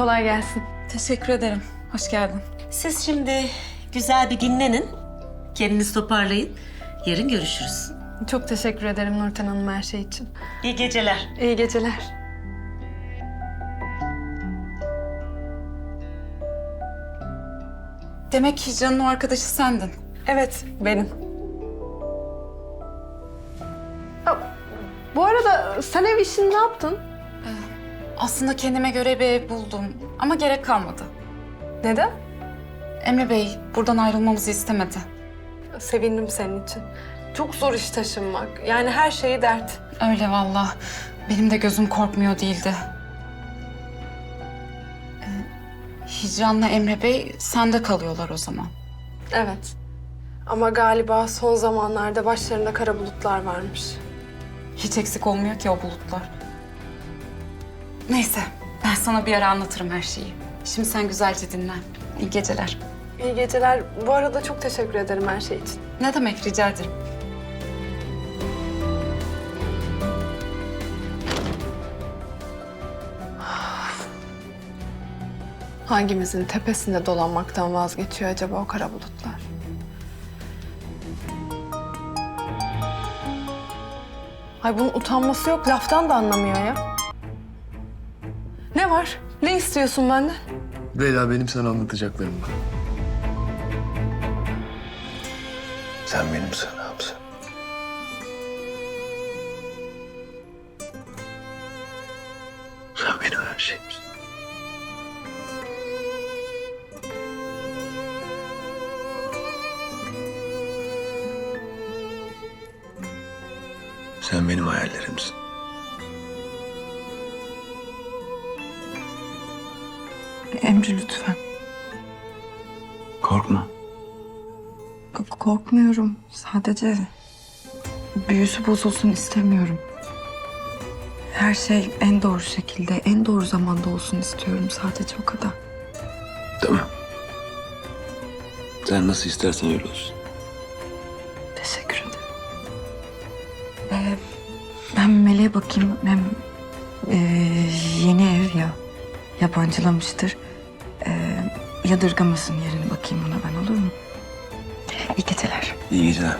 Kolay gelsin. Teşekkür ederim. Hoş geldin. Siz şimdi güzel bir dinlenin. Kendinizi toparlayın. Yarın görüşürüz. Çok teşekkür ederim Nurten Hanım her şey için. İyi geceler. İyi geceler. Demek Hicran'ın o arkadaşı sendin. Evet, benim. Bu arada sen ev işini ne yaptın? Aslında kendime göre bir ev buldum ama gerek kalmadı. Neden? Emre Bey buradan ayrılmamızı istemedi. Sevindim senin için. Çok zor iş taşınmak. Yani her şeyi dert. Öyle vallahi. Benim de gözüm korkmuyor değildi. Ee, Hicran'la Emre Bey sende kalıyorlar o zaman. Evet. Ama galiba son zamanlarda başlarında kara bulutlar varmış. Hiç eksik olmuyor ki o bulutlar. Neyse ben sana bir ara anlatırım her şeyi. Şimdi sen güzelce dinlen. İyi geceler. İyi geceler. Bu arada çok teşekkür ederim her şey için. Ne demek rica ederim. Hangimizin tepesinde dolanmaktan vazgeçiyor acaba o kara bulutlar? Ay bunun utanması yok, laftan da anlamıyor ya. Ne var? Ne istiyorsun benden? Leyla benim sana anlatacaklarım var. Sen benim sanağımsın. Sen benim her şeyimsin. Sen benim hayallerimsin. Emre lütfen. Korkma. K- korkmuyorum. Sadece büyüsü bozulsun istemiyorum. Her şey en doğru şekilde, en doğru zamanda olsun istiyorum sadece o kadar. Tamam. Sen nasıl istersen öyle olsun. Teşekkür ederim. Ee, ben Meleğe bakayım. Hem ee, yeni ev ya. Yabancılamıştır. Ee, yadırgamasın yerini bakayım ona ben olur mu? İyi geceler. İyi geceler.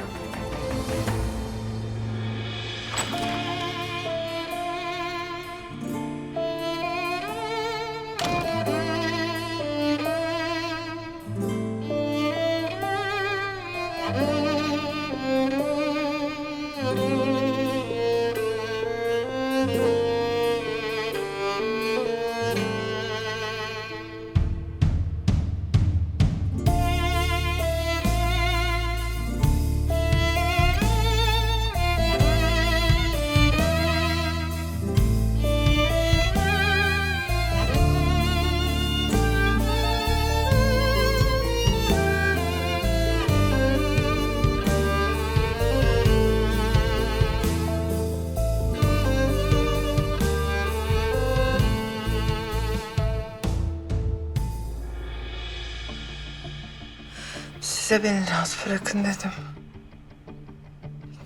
Size beni rahat bırakın dedim.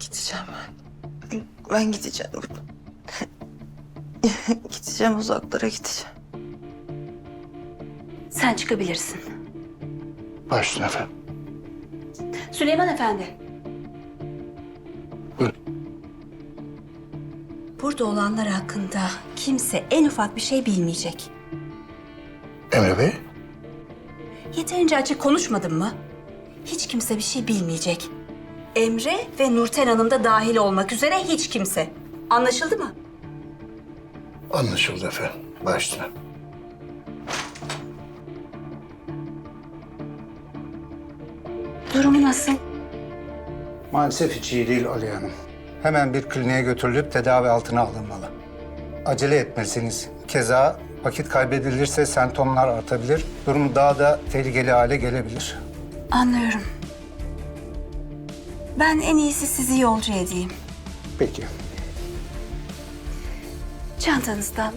Gideceğim ben. Ben gideceğim. gideceğim uzaklara gideceğim. Sen çıkabilirsin. Başüstüne efendim. Süleyman Efendi. Burada olanlar hakkında kimse en ufak bir şey bilmeyecek. Emre Bey. Yeterince açık konuşmadım mı? Hiç kimse bir şey bilmeyecek. Emre ve Nurten Hanım da dahil olmak üzere hiç kimse. Anlaşıldı mı? Anlaşıldı efendim. Başüstüne. Durumu nasıl? Maalesef hiç iyi değil Aliye Hanım. Hemen bir kliniğe götürülüp tedavi altına alınmalı. Acele etmelisiniz. Keza vakit kaybedilirse semptomlar artabilir. Durumu daha da tehlikeli hale gelebilir. Anlıyorum. Ben en iyisi sizi yolcu edeyim. Peki. Çantanızdan